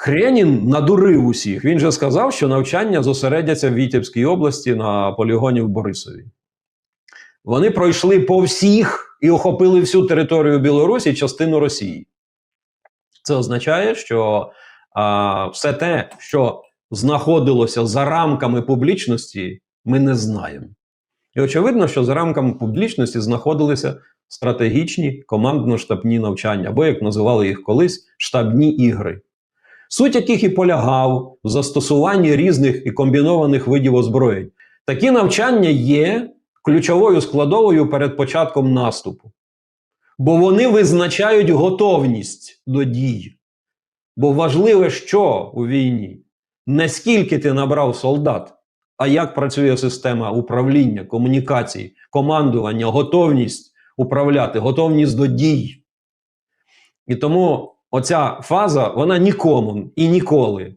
Хренін надурив усіх. Він же сказав, що навчання зосередяться в Вітебській області на полігоні в Борисові. Вони пройшли по всіх і охопили всю територію Білорусі, частину Росії. Це означає, що а, все те, що знаходилося за рамками публічності, ми не знаємо. І очевидно, що за рамками публічності знаходилися стратегічні командно-штабні навчання, або, як називали їх колись, штабні ігри, суть яких і полягав в застосуванні різних і комбінованих видів озброєнь. Такі навчання є ключовою складовою перед початком наступу, бо вони визначають готовність до дій. Бо важливе, що у війні, не скільки ти набрав солдат, а як працює система управління, комунікації, командування, готовність управляти, готовність до дій. І тому оця фаза вона нікому і ніколи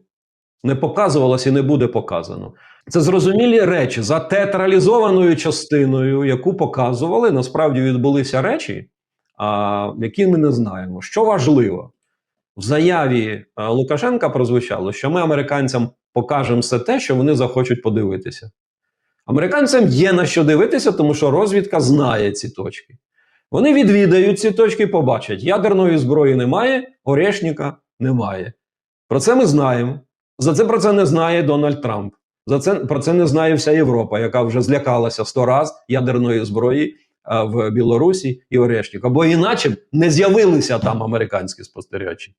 не показувалася і не буде показано. Це зрозумілі речі за театралізованою частиною, яку показували, насправді відбулися речі, а, які ми не знаємо. Що важливо, в заяві Лукашенка прозвучало, що ми американцям покажемо все те, що вони захочуть подивитися. Американцям є на що дивитися, тому що розвідка знає ці точки. Вони відвідають ці точки, побачать, ядерної зброї немає, Орешника немає. Про це ми знаємо. За це про це не знає Дональд Трамп. За це про це не знає вся Європа, яка вже злякалася сто раз ядерної зброї а, в Білорусі і Орешніка. Бо іначе не з'явилися там американські спостерігачі.